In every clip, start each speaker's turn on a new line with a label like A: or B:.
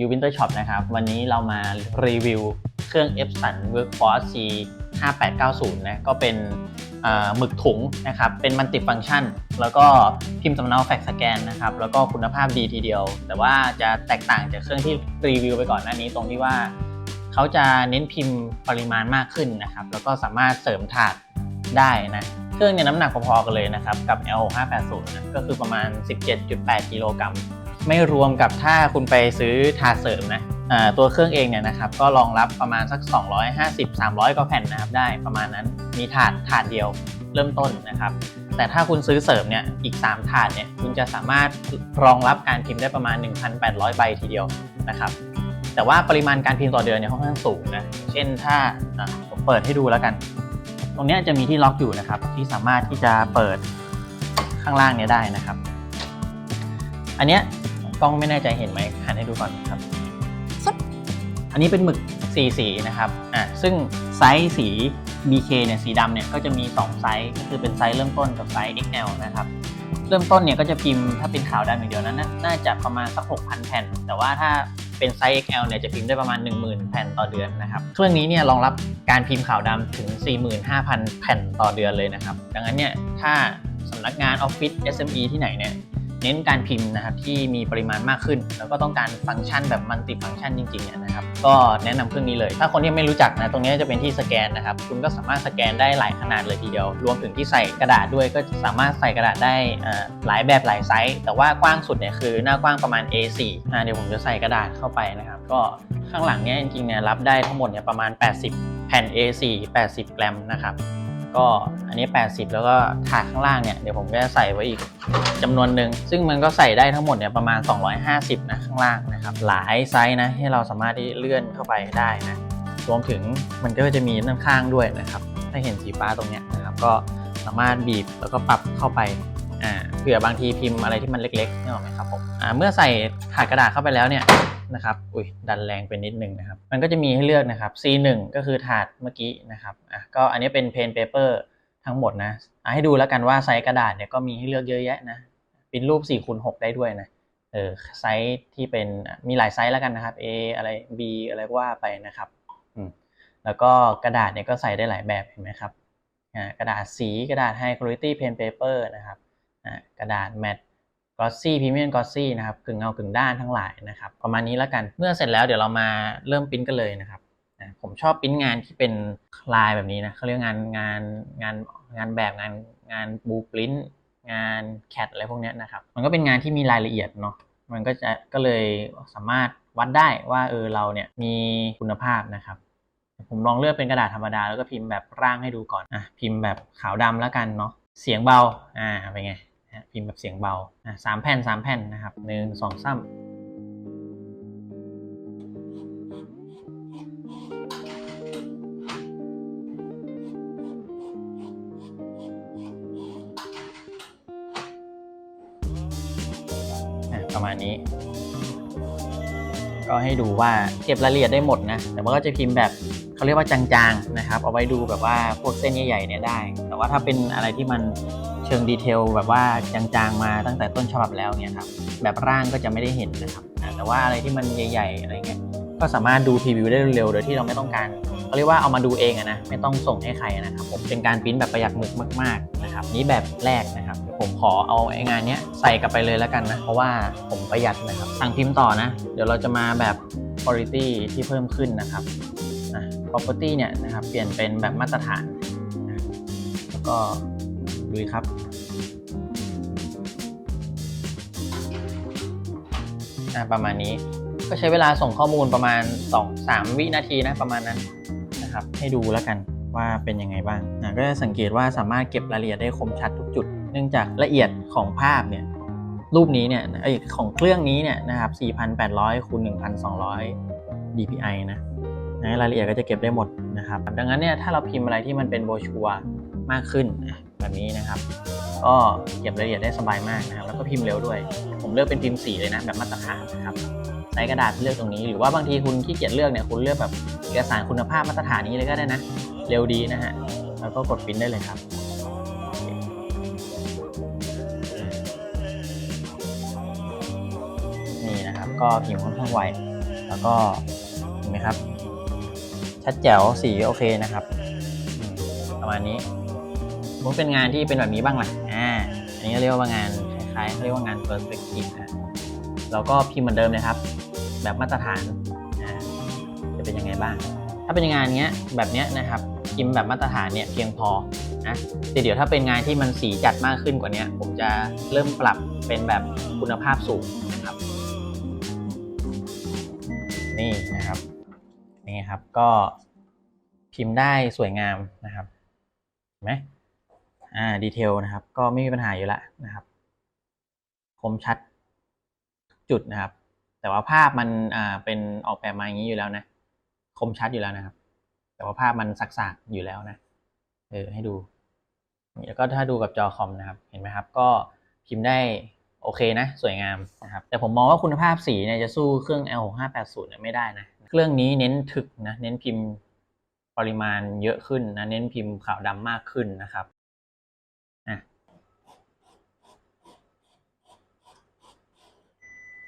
A: ยูวินเตอร์ช็อปนะครับ วันนี้เรามารีวิวเครื่อง Epson Workforce C 5890นะก็เป็นเอ่อหมึกถุงนะครับ เป็นมันติฟังก์ชัน แล้วก็พิมพ์สำเนาแฟกซ์สแกนนะครับ แล้วก็คุณภาพดีทีเดียว แต่ว่าจะแตกต่างจากเครื่องที่รีวิวไปก่อนหน้านี้ตรงที่ว่า เขาจะเน้นพิมพ์ปริมาณมากขึ้นนะครับ แล้วก็สามารถเสริมถาดได้นะเครื่องเนี่ยน้ำหนักพอๆกันเลยนะครับ กับ L 5 8 0นะก็คือประมาณ 17.8 กิโลกรัม ไม่รวมกับถ้าคุณไปซื้อถาดเสริมนะตัวเครื่องเองเนี่ยนะครับก็รองรับประมาณสัก 250-300ก็แผ่นนะครับได้ประมาณนั้นมีถาดถาดเดียวเริ่มต้นนะครับ แต่ถ้าคุณซื้อเสริมเนี่ยอีก 3 ถาดเนี่ยคุณจะสามารถรองรับการพิมพ์ได้ประมาณ 1,800 ใบทีเดียวนะครับ แต่ว่าปริมาณการพิมพ์ต่อเดือนเนี่ยค่อนข้างสูงนะเช่นถ้าผมเปิดให้ดูแล้วกัน ตรงนี้จะมีที่ล็อกอยู่นะครับ ที่สามารถที่จะเปิดข้างล่างเนี้ยได้นะครับ อันเนี้ย กล้องไม่แน่ใจเห็นไหมหันให้ดูก่อนครับ อันนี้เป็นหมึกสีสีนะครับ อ่าซึ่งไซส์สี BK เนี่ย สีดำเนี่ย ก็จะมี 2 ไซส์ ก็คือเป็นไซส์เริ่มต้นกับไซส์ XL นะครับ เริ่มต้นเนี่ยก็จะพิมพ์ถ้าเป็นขาวดำอย่างเดียวนั้นน่าน่าจะประมาณสัก 6,000 แผ่น แต่ว่าถ้าเป็นไซส์ XL เนี่ย จะพิมพ์ได้ประมาณ 10,000 แผ่นต่อเดือนนะครับ เครื่องนี้เนี่ยรองรับการพิมพ์ขาวดำถึง 45,000 แผ่นต่อเดือนเลยนะครับ ดังนั้นเนี่ย ถ้าสำนักงานออฟฟิศ SME ที่ไหนเนี่ย เน้นการพิมพ์นะครับที่มีปริมาณมากขึ้น แล้วก็ต้องการฟังก์ชันแบบมัลติฟังก์ชันจริงๆนะครับก็แนะนำเครื่องนี้เลย ถ้าคนที่ไม่รู้จักนะตรงนี้จะเป็นที่สแกนนะครับคุณก็สามารถสแกนได้หลายขนาดเลยทีเดียว รวมถึงที่ใส่กระดาษด้วยก็สามารถใส่กระดาษได้หลายแบบหลายไซส์แต่ว่ากว้างสุดเนี่ยคือหน้ากว้างประมาณ A4 อ่าเดี๋ยวผมจะใส่กระดาษเข้าไปนะครับ ก็ข้างหลังเนี่ยจริงๆเนี่ยรับได้ทั้งหมดเนี่ยประมาณ 80 แผ่น A4 80 แกรมนะครับ ก็อันนี้ 80 แล้วก็ถาดข้างล่างเนี่ยเดี๋ยวผมก็จะใส่ไว้อีกจำนวนหนึ่งซึ่งมันก็ใส่ได้ทั้งหมดเนี่ยประมาณ 250 นะข้างล่างนะครับหลายไซส์นะให้เราสามารถที่เลื่อนเข้าไปได้นะรวมถึงมันก็จะมีด้านข้างด้วยนะครับ ถ้าเห็นสีฟ้าตรงเนี้ยนะครับก็สามารถบีบแล้วก็ปรับเข้าไปอ่าเผื่อบางทีพิมพ์อะไรที่มันเล็กๆนี่หรอไหมครับผมอ่าเมื่อใส่ถาดกระดาษเข้าไปแล้วเนี่ย นะครับ อุ้ยดันแรงไปนิดนึงนะครับ มันก็จะมีให้เลือกนะครับ C1 ก็คือถาดเมื่อกี้นะครับอะก็อันนี้เป็นเพนเปเปอร์ทั้งหมดนะอะให้ดูแล้วกันว่าไซส์กระดาษเนี่ยก็มีให้เลือกเยอะแยะนะเป็นรูป4คูณ6ได้ด้วยนะเออไซส์ที่เป็นมีหลายไซส์แล้วกันนะครับ A อะไร B อะไรว่าไปนะครับอืมแล้วก็กระดาษเนี่ยก็ใส่ได้หลายแบบเห็นไหมครับอ่ากระดาษสีกระดาษ High Quality Pen Paper นะครับอ่ากระดาษ Matte Glossy Premium Glossy นะครับกึ่งเงากึ่งด้านทั้งหลายนะครับ ประมาณนี้แล้วกันเมื่อเสร็จแล้วเดี๋ยวเรามาเริ่มปริ้นกันเลยนะครับผมชอบปริ้นงานที่เป็นลายแบบนี้นะเขาเรียกงานงานงานงานแบบงานงานบูปริ้นงานแคดอะไรพวกนี้นะครับมันก็เป็นงานที่มีรายละเอียดเนาะมันก็จะก็เลยสามารถวัดได้ว่าเออเราเนี่ยมีคุณภาพนะครับ ผมลองเลือกเป็นกระดาษธรรมดาแล้วก็พิมพ์แบบร่างให้ดูก่อนอะพิมพ์แบบขาวดำแล้วกันเนาะเสียงเบาอ่าเป็นไง อะพิมพ์แบบเสียงเบาอะสามแผ่นสามแผ่นนะครับหนึ่งสองสามประมาณนี้ ก็ให้ดูว่าเก็บรายละเอียดได้หมดนะ แต่ว่าก็จะพิมพ์แบบเขาเรียกว่าจางๆนะครับ เอาไว้ดูแบบว่าพวกเส้นใหญ่ๆเนี่ยได้ แต่ว่าถ้าเป็นอะไรที่มัน ชิงดีเทลแบบว่าจางๆมาตั้งแต่ต้นฉบับแล้วเนี่ยครับแบบร่างก็จะไม่ได้เห็นนะครับแต่ว่าอะไรที่มันใหญ่ๆอะไรเงี้ยก็สามารถดูพรีวิวได้เร็วๆโดยที่เราไม่ต้องการเขาเรียกว่าเอามาดูเองนะไม่ต้องส่งให้ใครนะครับผมเป็นการปริ้นแบบประหยัดหมึกมากๆนะครับนี่แบบแรกนะครับผมขอเอาไอ้งานเนี้ยใส่กลับไปเลยแล้วกันนะเพราะว่าผมประหยัดนะครับสั่งพิมพ์ต่อนะ เดี๋ยวเราจะมาแบบ quality ที่เพิ่มขึ้นนะครับอะ property เนี่ยนะครับเปลี่ยนเป็นแบบมาตรฐานนะแล้วก็ ดูครับประมาณนี้ก็ใช้เวลาส่งข้อมูลประมาณ 2-3 วินาทีนะประมาณนั้นนะครับ ให้ดูแล้วกันว่าเป็นยังไงบ้างอะก็จะสังเกตว่าสามารถเก็บรายละเอียดได้คมชัดทุกจุด เนื่องจากละเอียดของภาพเนี่ยรูปนี้เนี่ยไอของเครื่องนี้เนี่ยนะครับ 4,800คูณ1,200 dpi นะนะรายละเอียดก็จะเก็บได้หมดนะครับ ดังนั้นเนี่ยถ้าเราพิมพ์อะไรที่มันเป็นโบชัวมากขึ้น แบบนี้นะครับ ก็เก็บรายละเอียดได้สบายมากนะครับ แล้วก็พิมพ์เร็วด้วย ผมเลือกเป็นพิมพ์สีเลยนะแบบมาตรฐานนะครับใช้กระดาษเลือกตรงนี้หรือว่าบางทีคุณขี้เกียจเลือกเนี่ยคุณเลือกแบบเอกสารคุณภาพมาตรฐานนี้เลยก็ได้นะ เร็วดีนะฮะแล้วก็กดพิมพ์ได้เลยครับนี่นะครับก็พิมพ์ค่อนข้างไวแล้วก็เห็นไหมครับ ชัดแจ๋วสีโอเคนะครับ ประมาณนี้ มันเป็นงานที่เป็นแบบนี้บ้างล่ะอ่าอันนี้เรียกว่างานคล้ายๆเขาเรียกว่างาน perspective นะแล้วก็พิมพ์เหมือนเดิมเลยครับ แบบมาตรฐานอ่าจะเป็นยังไงบ้าง ถ้าเป็นงานเนี้ยแบบเนี้ยนะครับพิมพ์แบบมาตรฐานเนี่ยเพียงพอนะแต่เดี๋ยวถ้าเป็นงานที่มันสีจัดมากขึ้นกว่านี้ผมจะเริ่มปรับเป็นแบบคุณภาพสูงนะครับ นี่นะครับนี่ครับก็พิมพ์ได้สวยงามนะครับเห็นไหม อ่าดีเทลนะครับ ก็ไม่มีปัญหาอยู่แล้วนะครับ คมชัดจุดนะครับ แต่ว่าภาพมันอ่าเป็นออกแบบมาอย่างนี้อยู่แล้วนะ คมชัดอยู่แล้วนะครับ แต่ว่าภาพมันสักๆอยู่แล้วนะ เออให้ดู แล้วก็ถ้าดูกับจอคอมนะครับ เห็นไหมครับ ก็พิมพ์ได้โอเคนะ สวยงามนะครับ แต่ผมมองว่าคุณภาพสีเนี่ยจะสู้เครื่อง L6580 เนี่ยไม่ได้นะ เครื่องนี้เน้นถึกนะ เน้นพิมพ์ปริมาณเยอะขึ้นนะ เน้นพิมพ์ขาวดำมากขึ้นนะครับอะ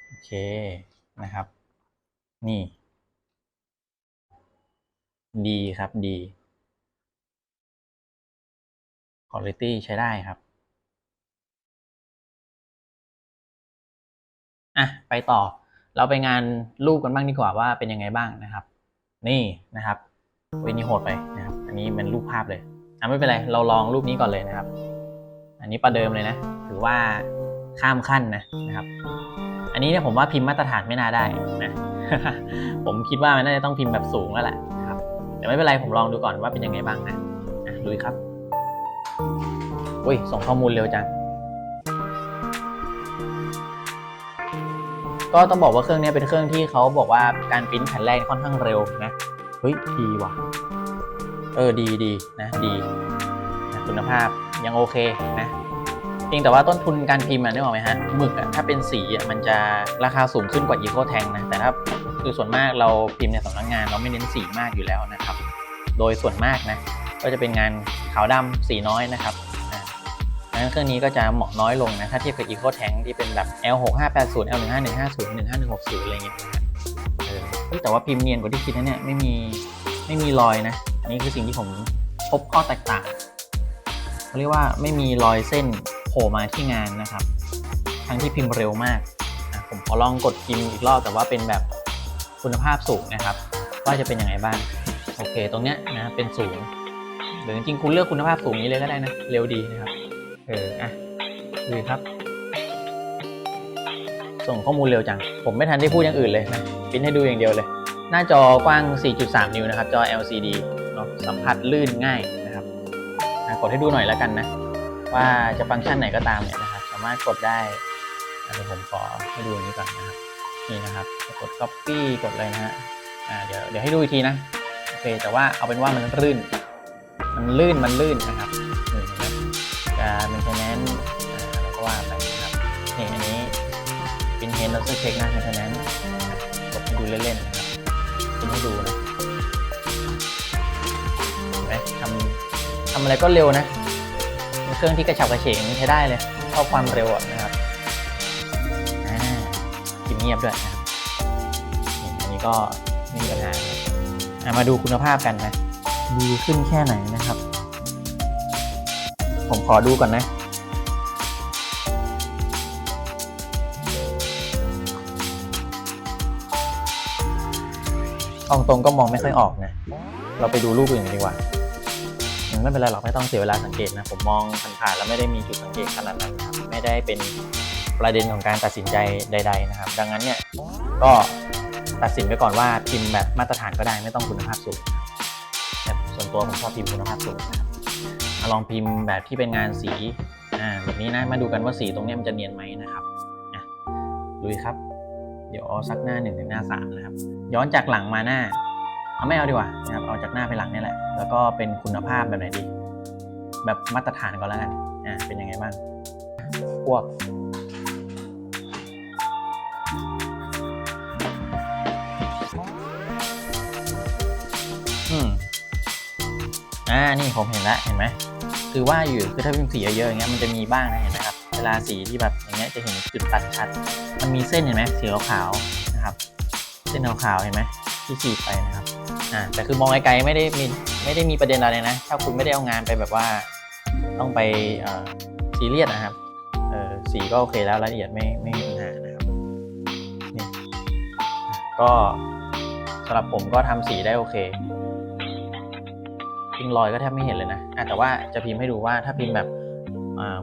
A: โอเค นะครับ นี่ ดีครับดี quality ใช้ได้ครับ อะ ไปต่อ เราไปงานรูปกันบ้างดีกว่าว่าเป็นยังไงบ้างนะครับ นี่นะครับเวยนี่โหดไปนะครับ อันนี้เป็นรูปภาพเลย อะไม่เป็นไร เราลองรูปนี้ก่อนเลยนะครับ อันนี้ประเดิมเลยนะ ถือว่าข้ามขั้นนะนะครับ อันนี้เนี่ยผมว่าพิมพ์มาตรฐานไม่น่าได้นะ ผมคิดว่ามันน่าจะต้องพิมพ์แบบสูงแล้วแหละครับ แต่ไม่เป็นไรผมลองดูก่อนว่าเป็นยังไงบ้างนะลุยครับอุ้ยส่งข้อมูลเร็วจัง ก็ต้องบอกว่าเครื่องนี้เป็นเครื่องที่เขาบอกว่าการปริ้นแผ่นแรกค่อนข้างเร็วนะ เฮ้ยดีว่ะ เออดีดีนะดีนะคุณภาพยังโอเคนะ พียงแต่ว่าต้นทุนการพิมพ์อะนึกออกไหมฮะหมึกอะถ้าเป็นสีอะมันจะราคาสูงขึ้นกว่า Eco Tank นะ แต่ถ้าคือส่วนมากเราพิมพ์ในสำนักงาน เราไม่เน้นสีมากอยู่แล้วนะครับ โดยส่วนมากนะ ก็จะเป็นงานขาวดำสีน้อยนะครับดังนั้นเครื่องนี้ก็จะเหมาะน้อยลงนะถ้าเทียบกับ Eco Tank ที่เป็นแบบ L6580 L15150 15160อะไรเงี้ยนะฮะเออเฮ้ยแต่ว่าพิมพ์เนียนกว่าที่คิดนะเนี่ยไม่มีไม่มีรอยนะ อันนี้คือสิ่งที่ผมพบข้อแตกต่างเขาเรียกว่าไม่มีรอยเส้น ผล่มาที่งานนะครับ ทั้งที่พิมพ์เร็วมาก ผมขอลองกดพิมพ์อีกรอบแต่ว่าเป็นแบบคุณภาพสูงนะครับ ว่าจะเป็นยังไงบ้าง โอเค ตรงเนี้ยนะเป็นสูงหรือจริงคุณเลือกคุณภาพสูงนี้เลยก็ได้นะ เร็วดีนะครับ เออ อะดูครับ ส่งข้อมูลเร็วจัง ผมไม่ทันได้พูดอย่างอื่นเลยนะพิมพ์ให้ดูอย่างเดียวเลย หน้าจอกว้าง 4.3 นิ้วนะครับ จอ LCD เนาะสัมผัสลื่นง่ายนะครับกดให้ดูหน่อยแล้วกันนะ ว่าจะฟังก์ชันไหนก็ตามเนี่ยนะครับ สามารถกดได้เดี๋ยวผมขอให้ดูนี้ก่อนนะครับ นี่นะครับกด copy กดอะไรนะฮะอ่าเดี๋ยวเดี๋ยวให้ดูอีกทีนะโอเคแต่ว่าเอาเป็นว่ามันลื่น มันลื่นมันลื่นนะครับนี่เห็นไหมจะเป็นคะแนนอ่าแล้วก็ว่าไปนะครับนี่อันนี้เป็นเฮนเราเช็คนะเป็นคะแนนกดให้ดูเล่นๆนะครับเป็นให้ดูนะเห็นไหมทำทำอะไรก็เร็วนะ เครื่องที่กระฉับกระเฉงใช้ได้เลยชอบความเร็วนะครับอ่าพิมพ์เงียบด้วยนะครับอันนี้ก็ไม่มีปัญหาอะมาดูคุณภาพกันนะ ดีขึ้นแค่ไหนนะครับ ผมขอดูก่อนนะ ตรงตรงก็มองไม่ค่อยออกนะ เราไปดูรูปอื่นดีกว่า ไม่เป็นไรหรอกไม่ต้องเสียเวลาสังเกตนะ ผมมองผ่านๆแล้วไม่ได้มีจุดสังเกตขนาดนั้นครับไม่ได้เป็นประเด็นของการตัดสินใจใด ๆ นะครับ ดังนั้นเนี่ยก็ตัดสินไปก่อนว่าพิมพ์แบบมาตรฐานก็ได้ไม่ต้องคุณภาพสูงแต่ส่วนตัวผมชอบพิมพ์คุณภาพสูงนะครับมาลองพิมพ์แบบที่เป็นงานสีอ่าแบบนี้นะมาดูกันว่าสีตรงนี้มันจะเนียนไหมนะครับอะดูครับเดี๋ยวสักหน้าหนึ่งถึงหน้าสามนะครับ ย้อนจากหลังมาหน้า เอาไม่เอาดีกว่านะครับเอาจากหน้าไปหลังนี่แหละ แล้วก็เป็นคุณภาพแบบไหนดี แบบมาตรฐานก็แล้วกันอ่าเป็นยังไงบ้างพวกอืมอ่านี่ผมเห็นแล้วเห็นไหมคือว่าอยู่คือถ้าพิมพ์สีเยอะๆอย่างเงี้ยมันจะมีบ้างนะเห็นไหมครับเวลาสีที่แบบอย่างเงี้ยจะเห็นจุดตัดชัด มันมีเส้นเห็นไหมสีขาวๆนะครับ เส้นขาวๆเห็นไหมที่ขีดไปนะครับอ่าแต่คือมองไกลๆไม่ได้มี ไม่ได้มีประเด็นอะไรนะ ถ้าคุณไม่ได้เอางานไปแบบว่าต้องไปซีเรียสนะครับสีก็โอเคแล้วรายละเอียดไม่ไม่มีปัญหานะครับนี่ก็สำหรับผมก็ทำสีได้โอเคพิงรอยก็แทบไม่เห็นเลยนะแต่ว่าจะพิมพ์ให้ดูว่าถ้าพิมพ์แบบ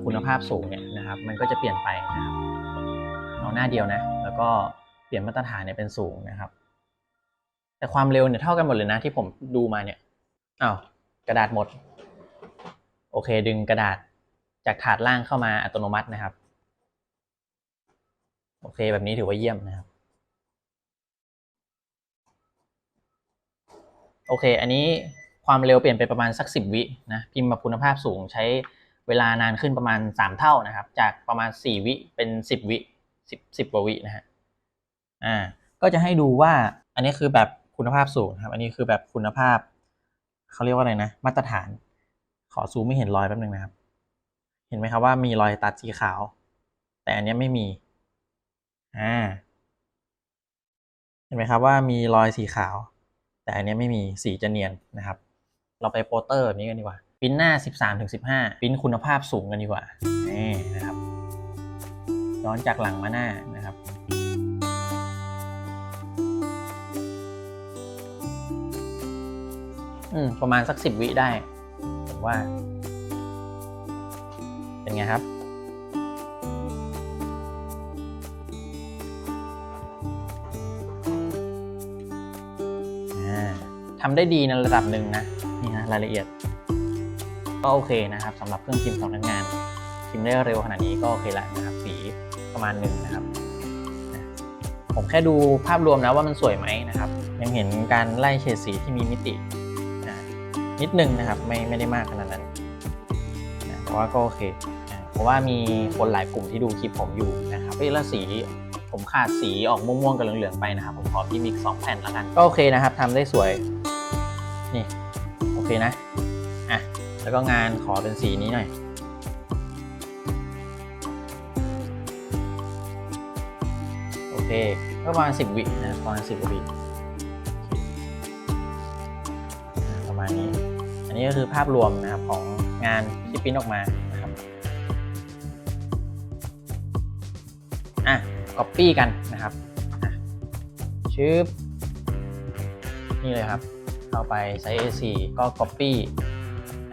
A: คุณภาพสูงเนี่ยนะครับ มันก็จะเปลี่ยนไปนะครับเอาหน้าเดียวนะ แล้วก็เปลี่ยนมาตรฐานเนี่ยเป็นสูงนะครับ แต่ความเร็วเนี่ยเท่ากันหมดเลยนะที่ผมดูมาเนี่ย อ้าวกระดาษหมด โอเค ดึงกระดาษจากถาดล่างเข้ามาอัตโนมัตินะครับ โอเค แบบนี้ถือว่าเยี่ยมนะครับ โอเค อันนี้ความเร็วเปลี่ยนไปประมาณสักสิบวินะพิมพ์แบบคุณภาพสูงใช้เวลานานขึ้นประมาณสามเท่านะครับ จากประมาณสี่วิเป็นสิบวิสิบสิบกว่าวินะฮะอ่าก็จะให้ดูว่าอันนี้คือแบบคุณภาพสูงครับ อันนี้คือแบบคุณภาพ เขาเรียกว่าอะไรนะ มาตรฐาน ขอซูมไม่เห็นรอยแป๊บนึงนะครับ เห็นไหมครับว่ามีรอยตัดสีขาว แต่อันนี้ไม่มีอ่าเห็นไหมครับว่ามีรอยสีขาว แต่อันนี้ไม่มีสีจะเนียนนะครับ เราไปโปสเตอร์แบบนี้กันดีกว่าปิ้นหน้า 13ถึง15ปริ้นคุณภาพสูงกันดีกว่านี่นะครับย้อนจากหลังมาหน้านะครับ อืมประมาณสักสิบวิได้ผมว่า เป็นไงครับทำได้ดีในระดับหนึ่งนะ นี่นะรายละเอียด ก็โอเคนะครับสำหรับเครื่องพิมพ์สำนักงานพิมพ์ได้เร็วขนาดนี้ก็โอเคละนะครับ สีประมาณหนึ่งนะครับ ผมแค่ดูภาพรวมนะว่ามันสวยไหมนะครับ ยังเห็นการไล่เฉดสีที่มีมิติ นิดนึงนะครับ ไม่ไม่ได้มากขนาดนั้นเพราะว่าก็โอเค เพราะว่ามีคนหลายกลุ่มที่ดูคลิปผมอยู่นะครับเฮ้ล้วสีผมขาดสีออกม่วงๆกับเหลืองๆไปนะครับ ผมขอพี่มิกสองแผ่นแล้วกัน ก็โอเคนะครับทำได้สวย นี่ โอเคนะอะแล้วก็งานขอเป็นสีนี้หน่อยโอเคก็ประมาณ10วินะประมาณ10วิ นนี้ก็คือภาพรวมนะครับของงานที่ปริ้นออกมานะครับอะ copy กันนะครับชืบนี่เลยครับเข้าไปไซส์ A4 ก็ copy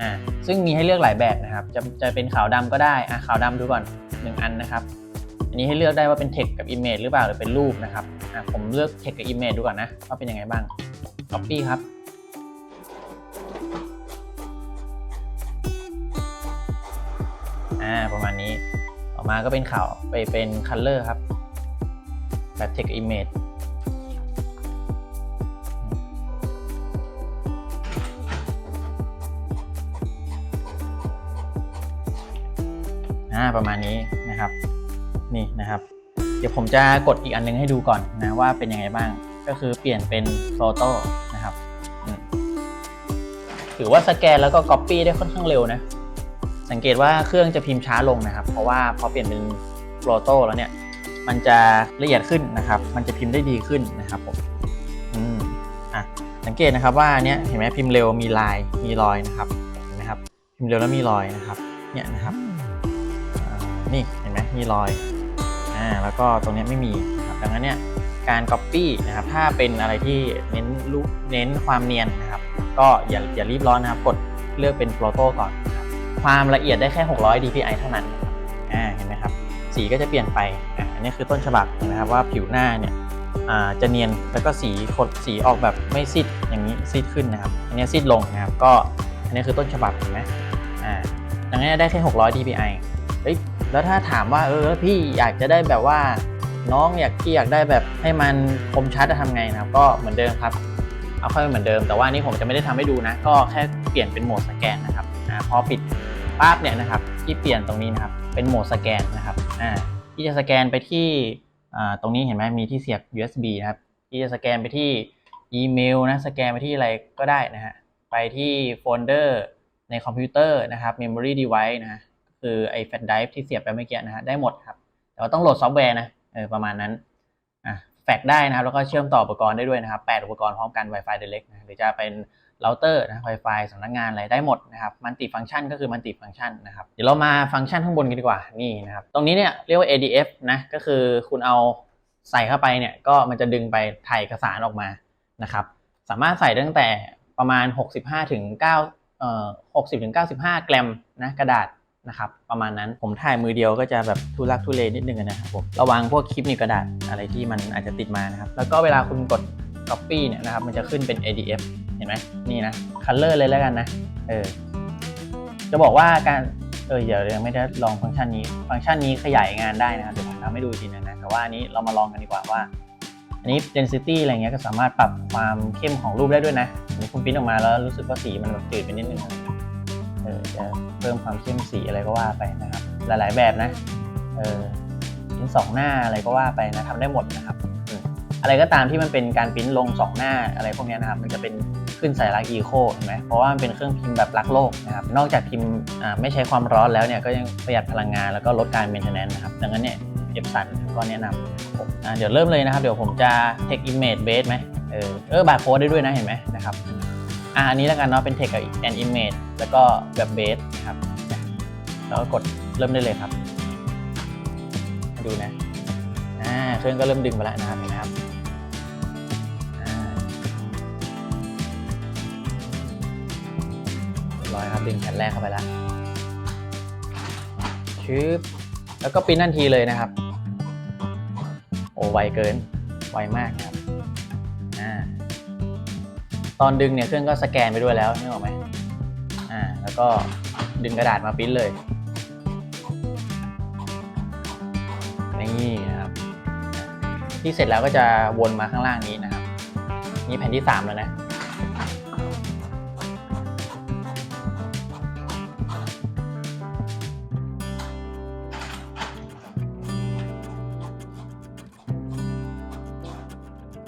A: อ่าซึ่งมีให้เลือกหลายแบบนะครับ จะจะเป็นขาวดำก็ได้อะขาวดำดูก่อน 1 อันนะครับ อันนี้ให้เลือกได้ว่าเป็น text กับ image หรือเปล่าหรือเป็นรูปนะครับอะผมเลือก text กับ image ดูก่อนนะว่าเป็นยังไงบ้าง copy ครับ อ่าประมาณนี้ออกมาก็เป็นขาวไปเป็น color ครับ แบบ text image อ่าประมาณนี้นะครับ นี่นะครับ เดี๋ยวผมจะกดอีกอันนึงให้ดูก่อนนะว่าเป็นยังไงบ้าง ก็คือเปลี่ยนเป็นโฟโต้นะครับถือว่าสแกนแล้วก็ Copy ได้ค่อนข้างเร็วนะ สังเกตว่าเครื่องจะพิมพ์ช้าลงนะครับ เพราะว่าพอเปลี่ยนเป็นโฟโต้แล้วเนี่ยมันจะละเอียดขึ้นนะครับ มันจะพิมพ์ได้ดีขึ้นนะครับผมอืมอะสังเกตนะครับว่าเนี้ยเห็นไหมพิมพ์เร็วมีลายมีรอยนะครับเห็นไหมครับพิมพ์เร็วแล้วมีรอยนะครับเนี่ยนะครับนี่เห็นไหมมีรอยอ่าแล้วก็ตรงนี้ไม่มีครับดังนั้นเนี่ยการ Copy นะครับถ้าเป็นอะไรที่เน้นรูเน้นความเนียนนะครับ ก็อย่าอย่ารีบร้อนนะครับกดเลือกเป็น Photo ก่อน ความละเอียดได้แค่ 600 dpi เท่านั้นนะครับอ่าเห็นไหมครับ สีก็จะเปลี่ยนไปอ่าอันนี้คือต้นฉบับเห็นไหมครับว่าผิวหน้าเนี่ยอ่าจะเนียนแล้วก็สีขดสีออกแบบไม่ซีดอย่างนี้ซีดขึ้นนะครับ อันนี้ซีดลงนะครับก็อันนี้คือต้นฉบับเห็นไหมอ่าดังนั้นได้แค่ 600 dpi เฮ้ยแล้วถ้าถามว่าเออพี่อยากจะได้แบบว่าน้องอยากพี่อยากได้แบบให้มันคมชัดจะทำไงนะครับ ก็เหมือนเดิมครับ เอาเข้าไปเหมือนเดิม แต่ว่านี่ผมจะไม่ได้ทำให้ดูนะ ก็แค่เปลี่ยนเป็นโหมดสแกนนะครับอ่าพอปิด ปั๊บเนี่ยนะครับที่เปลี่ยนตรงนี้นะครับเป็นโหมดสแกนนะครับอ่าที่จะสแกนไปที่อ่าตรงนี้เห็นไหมมีที่เสียบ USB นะครับที่จะสแกนไปที่อีเมลนะสแกนไปที่อะไรก็ได้นะฮะไปที่โฟลเดอร์ในคอมพิวเตอร์นะครับ Memory Device นะฮะคือไอ้แฟลชไดรฟ์ที่เสียบไปเมื่อกี้นะฮะได้หมดครับ แต่ว่าต้องโหลดซอฟต์แวร์นะเออประมาณนั้นอะแฟแฟกได้นะครับ แล้วก็เชื่อมต่ออุปกรณ์ได้ด้วยนะครับ 8 อุปกรณ์พร้อมกัน Wi-Fi Direct นะหรือจะเป็น เราเตอร์นะ Wi-Fi สำนักงานอะไรได้หมดนะครับมันติฟังก์ชันก็คือมันติฟังก์ชันนะครับเดี๋ยวเรามาฟังก์ชันข้างบนกันดีกว่านี่นะครับตรงนี้เนี่ยเรียกว่า ADF นะก็คือคุณเอาใส่เข้าไปเนี่ยก็มันจะดึงไปถ่ายเอกสารออกมานะครับสามารถใส่ตั้งแต่ประมาณ 65ถึง9เอ่อ60ถึง95 แกรมนะกระดาษนะครับประมาณนั้นผมถ่ายมือเดียวก็จะแบบทุลักทุเลนิดนึงนะครับผมระวังพวกคลิปหนีบกระดาษอะไรที่มันอาจจะติดมานะครับแล้วก็เวลาคุณกด Copy เนี่ยนะครับมันจะขึ้นเป็น ADF เห็นไหมนี่นะ Color เลยแล้วกันนะเออจะบอกว่าการเออเดี๋ยวยังไม่ได้ลองฟังก์ชันนี้ ฟังก์ชันนี้ขยายงานได้นะครับเดี๋ยวผมทำให้ดูอีกทีนึงนะแต่ว่าอันนี้เรามาลองกันดีกว่าว่า อันนี้ density อะไรเงี้ยก็สามารถปรับความเข้มของรูปได้ด้วยนะอันนี้คุณปริ้นออกมาแล้วรู้สึกว่าสีมันแบบจืดไปนิดนึงเออจะเพิ่มความเข้มสีอะไรก็ว่าไปนะครับ หลาย ๆ แบบนะเออปริ้นสองหน้าอะไรก็ว่าไปนะทำได้หมดนะครับอืมอะไรก็ตามที่มันเป็นการปริ้นลงสองหน้าอะไรพวกนี้นะครับ มันจะเป็น ขึ้นสัญลักษณ์ eco เห็นไหมเพราะว่ามันเป็นเครื่องพิมพ์แบบรักโลกนะครับนอกจากพิมพ์ไม่ใช้ความร้อนแล้วเนี่ยก็ยังประหยัดพลังงานแล้วก็ลดการ maintenance นะครับดังนั้นเนี่ยเอฟสันก็แนะนำนะครับผมเดี๋ยวเริ่มเลยนะครับ เดี๋ยวผมจะ take image base ไหมเออเออบาร์โค้ดได้ด้วยนะเห็นไหมนะครับอ่าอันนี้แล้วกันเนาะเป็น text กับ an image แล้วก็แบบ base นะครับแล้วก็กดเริ่มได้เลยครับมาดูนะอ่าเครื่องก็เริ่มดึงไปแล้วนะครับเห็นไหมครับ ร้อยครับดึงแผ่นแรกเข้าไปแล้วชึบแล้วก็ปิ้นทันทีเลยนะครับ โอ้ไวเกิน ไวมากนะครับอ่าตอนดึงเนี่ยเครื่องก็สแกนไปด้วยแล้วนึกออกไหมอ่าแล้วก็ดึงกระดาษมาปิ้นเลยนี่นะครับ ที่เสร็จแล้วก็จะวนมาข้างล่างนี้นะครับ นี่แผ่นที่ 3 แล้วนะ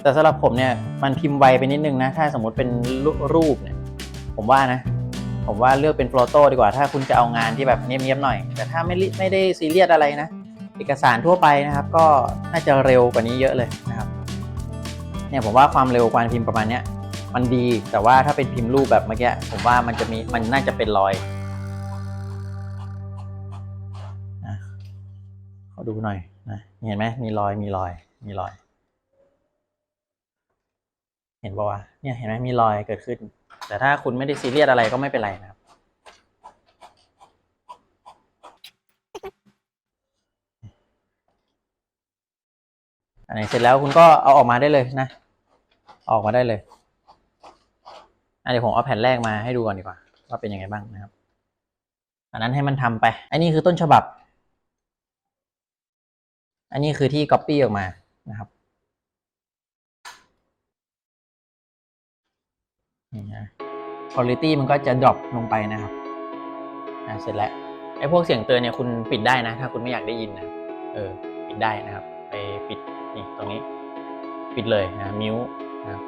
A: แต่สำหรับผมเนี่ยมันพิมพ์ไวไปนิดนึงนะ ถ้าสมมติเป็นรูปเนี่ย ผมว่านะ ผมว่าเลือกเป็นโฟโต้ดีกว่า ถ้าคุณจะเอางานที่แบบเนียบๆหน่อย แต่ถ้าไม่ไม่ได้ซีเรียสอะไรนะ เอกสารทั่วไปนะครับ ก็น่าจะเร็วกว่านี้เยอะเลยนะครับ เนี่ยผมว่าความเร็วการพิมพ์ประมาณเนี้ยมันดี แต่ว่าถ้าเป็นพิมพ์รูปแบบเมื่อกี้ผมว่ามันจะมีมันน่าจะเป็นรอยนะขอดูหน่อยนะเห็นไหมมีรอยมีรอยมีรอย เห็นปะวะเนี่ยเห็นไหมมีรอยเกิดขึ้น แต่ถ้าคุณไม่ได้ซีเรียสอะไรก็ไม่เป็นไรนะครับอันไหนเสร็จแล้วคุณก็เอาออกมาได้เลยนะ ออกมาได้เลยอันเดี๋ยวผมเอาแผ่นแรกมาให้ดูก่อนดีกว่า ว่าเป็นยังไงบ้างนะครับ อันนั้นให้มันทำไป อันนี้คือต้นฉบับ อันนี้คือที่ Copy ออกมานะครับ นี่นะ quality มันก็จะ drop ลงไปนะครับอะเสร็จแล้วไอ้พวกเสียงเตือนเนี่ยคุณปิดได้นะ ถ้าคุณไม่อยากได้ยินนะเออปิดได้นะครับ ไปปิดนี่ตรงนี้ ปิดเลยนะมิวนะครับ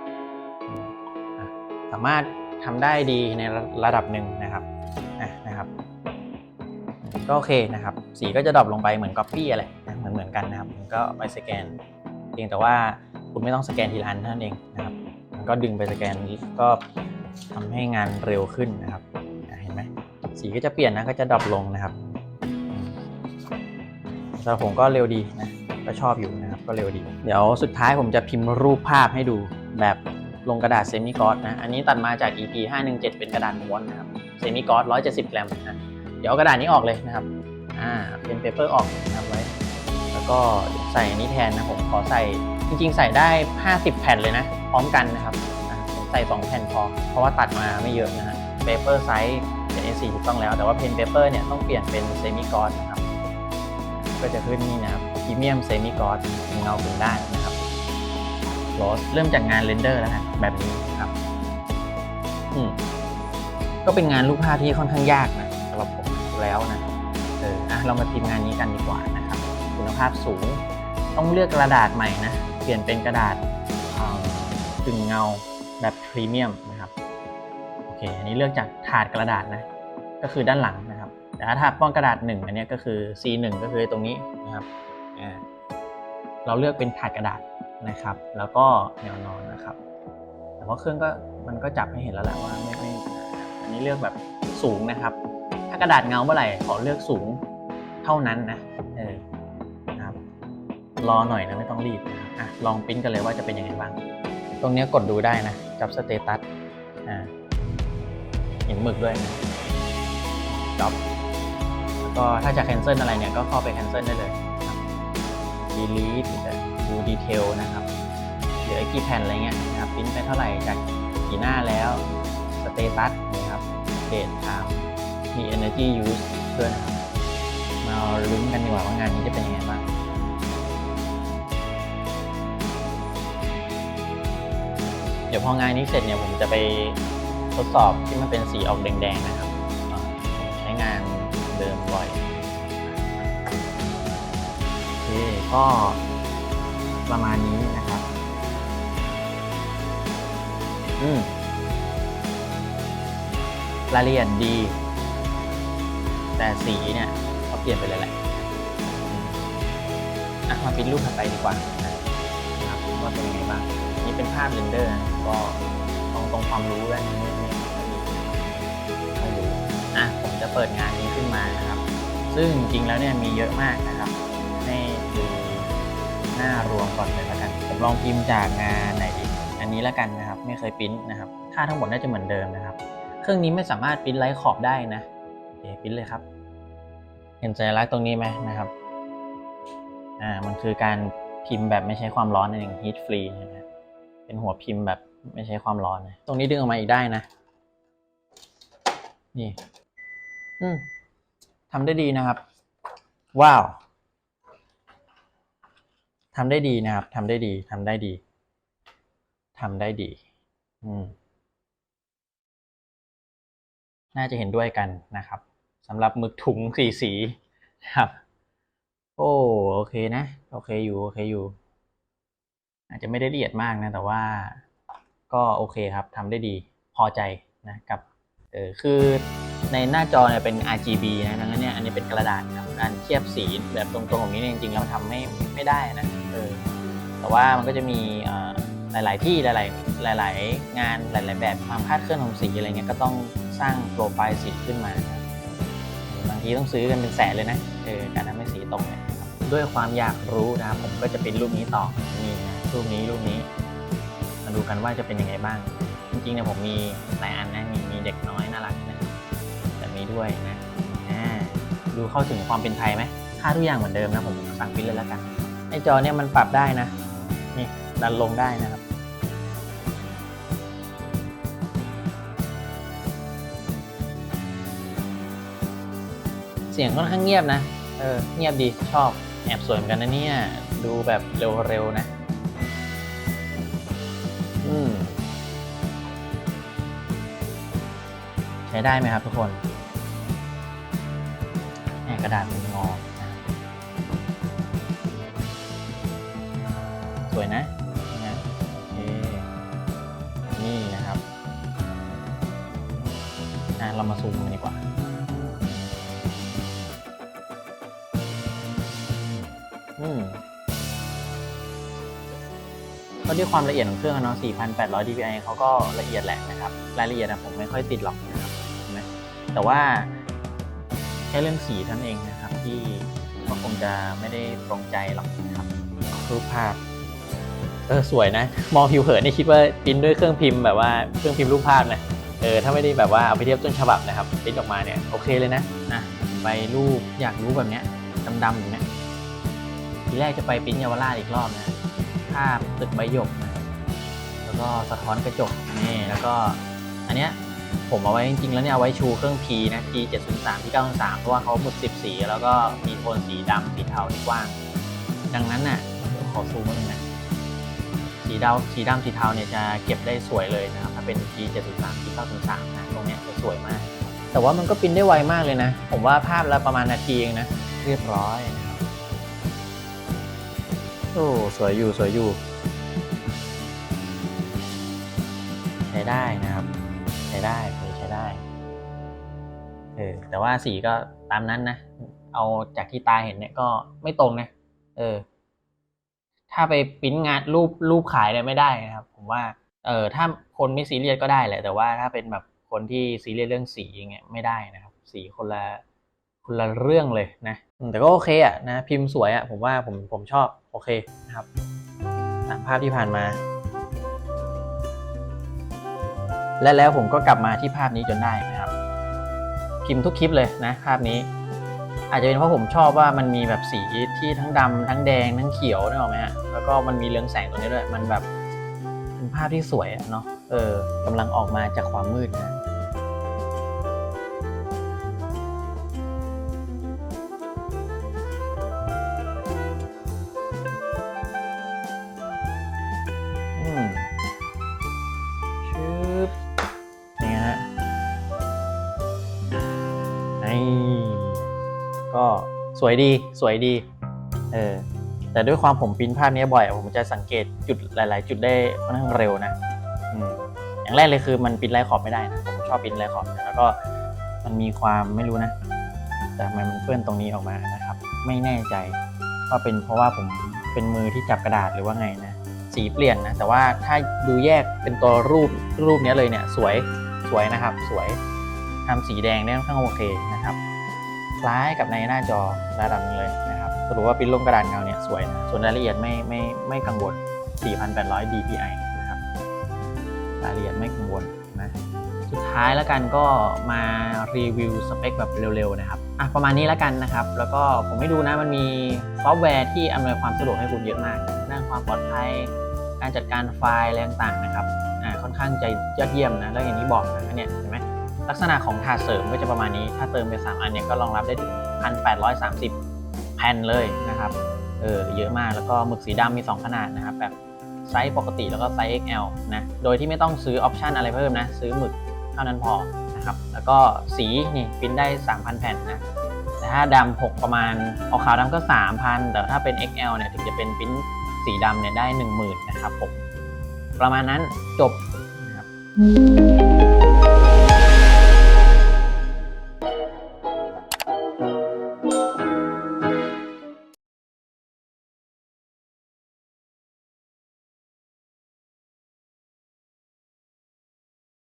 A: สามารถทำได้ดีในระดับหนึ่งนะครับนะครับ ก็โอเคนะครับ สีก็จะดรอปลงไปเหมือน Copy อะไรนะเหมือนเหมือนกันนะครับก็ไปสแกนเพียงแต่ว่าคุณไม่ต้องสแกนทีละอันเท่านั้นเองนะครับ ก็ดึงไปสแกนก็ทำให้งานเร็วขึ้นนะครับเห็นไหมสีก็จะเปลี่ยนนะก็จะดรอปลงนะครับอืมสำหรับผมก็เร็วดีนะก็ชอบอยู่นะครับก็เร็วดี เดี๋ยวสุดท้ายผมจะพิมพ์รูปภาพให้ดูแบบลงกระดาษเซมิกอสนะอันนี้ตัดมาจาก EP 517 เป็นกระดาษม้วนนะครับเซมิกอส170กรัมนะเดี๋ยวเอากระดาษนี้ออกเลยนะครับอ่าเป็นเปเปอร์ออกนะครับไว้ แล้วก็ใส่อันนี้แทนนะผมขอใส่ จริงๆ ใส่ได้ 50 แผ่นเลยนะ พร้อมกันนะครับอะผมใส่ 2 แผ่นพอ เพราะว่าตัดมาไม่เยอะนะฮะเปเปอร์ไซส์เป็น A4 ถูกต้องแล้ว แต่ว่าเพนเปเปอร์เนี่ยต้องเปลี่ยนเป็นเซมิกอสนะครับ ก็จะขึ้นนี่นะครับพรีเมียมเซมิกอสเงาถึงได้นะครับโรสเริ่มจากงานเรนเดอร์แล้วกันแบบนี้นะครับอืมก็เป็นงานรูปภาพที่ค่อนข้างยากนะสำหรับผมแล้วนะเอออะเรามาพิมพ์งานนี้กันดีกว่านะครับ คุณภาพสูงต้องเลือกกระดาษใหม่นะ เปลี่ยนเป็นกระดาษเอ่อกึ่งเงาแบบพรีเมียมนะครับโอเคอันนี้เลือกจากถาดกระดาษนะก็คือด้านหลังนะครับ แต่ถ้าถาดป้อนกระดาษหนึ่งอันนี้ก็คือ C1 ก็คือตรงนี้นะครับเราเลือกเป็นถาดกระดาษนะครับ แล้วก็แนวนอนนะครับ แต่ว่าเครื่องก็มันก็จับให้เห็นแล้วแหละว่าไม่ไม่อันนี้เลือกแบบสูงนะครับ ถ้ากระดาษเงาเมื่อไหร่ขอเลือกสูงเท่านั้นนะเออนะครับรอหน่อยนะไม่ต้องรีบนะครับ อะลองปริ้นกันเลยว่าจะเป็นยังไงบ้าง ตรงเนี้ยกดดูได้นะจับสเตตัสอ่าเห็นหมึกด้วยนะจ็อบแล้วก็ถ้าจะ cancel อะไรเนี่ยก็เข้าไป cancel ได้เลยนะครับ delete หรือจะดูดีเทลนะครับเหลือกี่แผ่นอะไรเงี้ยนะครับปริ้นไปเท่าไหร่จากกี่หน้าแล้วสเตตัสนะครับเดทไทม์มี energy use ด้วยนะครับมาลุ้นกันดีกว่าว่างานนี้จะเป็นยังไงบ้าง เดี๋ยวพองานนี้เสร็จเนี่ยผมจะไปทดสอบที่มันเป็นสีออกแดงๆนะครับใช้งานเดิมบ่อยโอเคก็ประมาณนี้นะครับ อืมรายละเอียดดี แต่สีเนี่ยก็เปลี่ยนไปเลยแหละอะมาเป็นรูปถัดไปดีกว่านะครับว่าเป็นยังไงบ้าง นี่เป็นภาพเรนเดอร์นะก็ตรงตรงความรู้แล้วไม่ไม่ไม่ไม่รู้อะผมจะเปิดงานนี้ขึ้นมานะครับ ซึ่งจริงแล้วเนี่ยมีเยอะมากนะครับ ให้ดูหน้ารวมก่อนเลยละกันผมลองพิมพ์จากงานไหนดีอันนี้ละกันนะครับ ไม่เคยปริ้นนะครับค่าทั้งหมดน่าจะเหมือนเดิมนะครับ เครื่องนี้ไม่สามารถปริ้นไลท์ขอบได้นะโอเคปริ้นเลยครับ เห็นสัญลักษณ์ตรงนี้ไหมนะครับอ่ามันคือการพิมพ์แบบไม่ใช้ความร้อนนั่นเอง heat free ใช่ไหม เป็นหัวพิมพ์แบบไม่ใช้ความร้อนนะตรงนี้ดึงออกมาอีกได้นะ นี่ อืมทำได้ดีนะครับ ว้าวทำได้ดีนะครับทำได้ดีทำได้ดีทำได้ดี อืม น่าจะเห็นด้วยกันนะครับสำหรับหมึกถุงสีสีนะครับ โอ้โอเคนะ โอเคอยู่ โอเคอยู่ อาจจะไม่ได้ละเอียดมากนะ แต่ว่าก็โอเคครับทำได้ดีพอใจนะกับเออคือในหน้าจอเนี่ยเป็น RGB นะดังนั้นเนี่ยอันนี้เป็นกระดาษครับการเทียบสีแบบตรงๆแบบนี้เนี่ยจริงๆแล้วทำไม่ไม่ได้นะเออแต่ว่ามันก็จะมีหลาย ๆ ที่หลาย ๆ หลาย ๆ งานหลาย ๆ แบบความคาดเคลื่อนของสีอะไรเงี้ยก็ต้องสร้างโปรไฟล์สีขึ้นมาบางทีต้องซื้อกันเป็นแสนเลยนะเออการทำให้สีตรงเนี่ยด้วยความอยากรู้นะครับผมก็จะเป็นรูปนี้ต่อนี่นะ รูปนี้รูปนี้ มาดูกันว่าจะเป็นยังไงบ้าง จริงๆเนี่ยผมมีหลายอันนะมีมีเด็กน้อยน่ารักนะแบบนี้ด้วยนะดูเข้าถึงความเป็นไทยไหมค่าทุกอย่างเหมือนเดิมนะผมสั่งปริ้นเลยแล้วกันไอจอเนี่ยมันปรับได้นะนี่ดันลงได้นะครับเสียงค่อนข้างเงียบนะ เออ เงียบดี ชอบ แอบสวยเหมือนกันนะเนี่ย ดูแบบเร็วๆนะ ช้ได้ไหมครับทุกคนแหกระดาษมันงอสวยนะนะนี่นะครับอะเรามาซูมกันดีกว่าอืมก็ด้วยความละเอียดของเครื่องอะเนาะ 4,800 dpi เขาก็ละเอียดแหละนะครับ รายละเอียดผมไม่ค่อยติดหรอก แต่ว่าแค่เรื่องสีเท่านั้นเองนะครับ ที่ก็คงจะไม่ได้ตรงใจหรอกนะครับรูปภาพเออสวยนะ มองผิวเผินนี่คิดว่าปริ้นด้วยเครื่องพิมพ์แบบว่าเครื่องพิมพ์รูปภาพนะเออถ้าไม่ได้แบบว่าเอาไปเทียบต้นฉบับนะครับปริ้นออกมาเนี่ยโอเคเลยนะนะใบรูปอยากรู้แบบเนี้ยดำๆอย่างเนี้ยทีแรกจะไปปริ้นเยาวราชอีกรอบนะภาพตึกใบหยกนะแล้วก็สะท้อนกระจกนี่แล้วก็อันเนี้ย ผมเอาไว้จริงๆแล้วเนี่ยเอาไว้ชูเครื่อง P นะ P 703ที่903เพราะว่าเขาหมด10 สี แล้วก็มีโทนสีดำสีเทาที่กว้าง ดังนั้นน่ะเดี๋ยวขอซูมหน่อยนะสีดำสีดำสีเทาเนี่ยจะเก็บได้สวยเลยนะครับถ้าเป็น P 703ที่903นะตรงเนี้ยจะสวยมาก แต่ว่ามันก็ปิ้นได้ไวมากเลยนะ ผมว่าภาพละประมาณนาทีเองนะ เรียบร้อยนะครับโอ้สวยอยู่สวยอยู่ใช้ได้นะครับ ช้ได้ใช้ได้เออแต่ว่าสีก็ตามนั้นนะ เอาจากที่ตาเห็นเนี่ยก็ไม่ตรงนะเออ ถ้าไปปิ้นงานรูปรูปขายเนี่ยไม่ได้นะครับ ผมว่า เออถ้าคนไม่ซีเรียสก็ได้แหละ แต่ว่าถ้าเป็นแบบคนที่ซีเรียสเรื่องสีอย่างเงี้ยไม่ได้นะครับ สีคนละคนละเรื่องเลยนะแต่ก็โอเคอะนะพิมพ์สวยอะผมว่าผมผมชอบโอเคนะครับตามภาพที่ผ่านมา และแล้วผมก็กลับมาที่ภาพนี้จนได้นะครับ พิมพ์ทุกคลิปเลยนะ ภาพนี้ อาจจะเป็นเพราะผมชอบว่ามันมีแบบสีที่ทั้งดำทั้งแดง ทั้งเขียวนี่หรอไหมฮะแล้วก็มันมีเรืองแสงตรงนี้ด้วย มันแบบเป็นภาพที่สวยอะเนาะเออกำลังออกมาจากความมืดนะ ก็สวยดีสวยดีเออแต่ด้วยความผมปิ้นภาพนี้บ่อย ผมจะสังเกตจุดหลาย ๆ จุดได้ค่อนข้างเร็วนะอืมอย่างแรกเลยคือมันปิ้นลายขอบไม่ได้นะผมชอบปิ้นลายขอบแล้วก็มันมีความไม่รู้นะ แต่ทำไมมันเปื้อนตรงนี้ออกมานะครับ ไม่แน่ใจว่าเป็นเพราะว่าผมเป็นมือที่จับกระดาษหรือว่าไงนะสีเปลี่ยนนะแต่ว่าถ้าดูแยกเป็นตัวรูปรูปนี้เลยเนี่ย สวยสวยนะครับ สวย ทำสีแดงได้ค่อนข้างโอเคนะครับ คล้ายกับในหน้าจอระดับนึงเลยนะครับสรุปว่าปริ้นลงกระดาษเงาเนี่ยสวยนะส่วนรายละเอียดไม่ไม่ไม่กังวล 4,800 dpi นะครับรายละเอียดไม่กังวลนะสุดท้ายแล้วกันก็มารีวิวสเปคแบบเร็วๆนะครับอะประมาณนี้แล้วกันนะครับ แล้วก็ผมให้ดูนะมันมีซอฟต์แวร์ที่อำนวยความสะดวกให้คุณเยอะมากนะด้านความปลอดภัยการจัดการไฟล์อะไรต่างๆนะครับอ่าค่อนข้างจะยอดเยี่ยมนะแล้วอย่างที่บอกนะเนี่ยเนไหม ลักษณะของถาดเสริมก็จะประมาณนี้ ถ้าเติมไป 3 อันเนี่ยก็รองรับได้ถึง 1,830 แผ่นเลยนะครับ เออ เยอะมาก แล้วก็หมึกสีดำมี 2 ขนาดนะครับ แบบไซส์ปกติแล้วก็ไซส์ XL นะ โดยที่ไม่ต้องซื้อออปชันอะไรเพิ่มนะ ซื้อหมึกเท่านั้นพอนะครับ แล้วก็สีนี่ปริ้นได้ 3,000 แผ่นนะ แต่ถ้าดำ6ประมาณออกขาวดำก็ 3,000 แต่ถ้าเป็น XL เนี่ยถึงจะเป็นปริ้นสีดำเนี่ยได้ 10,000นะครับผม ประมาณนั้นจบนะครับ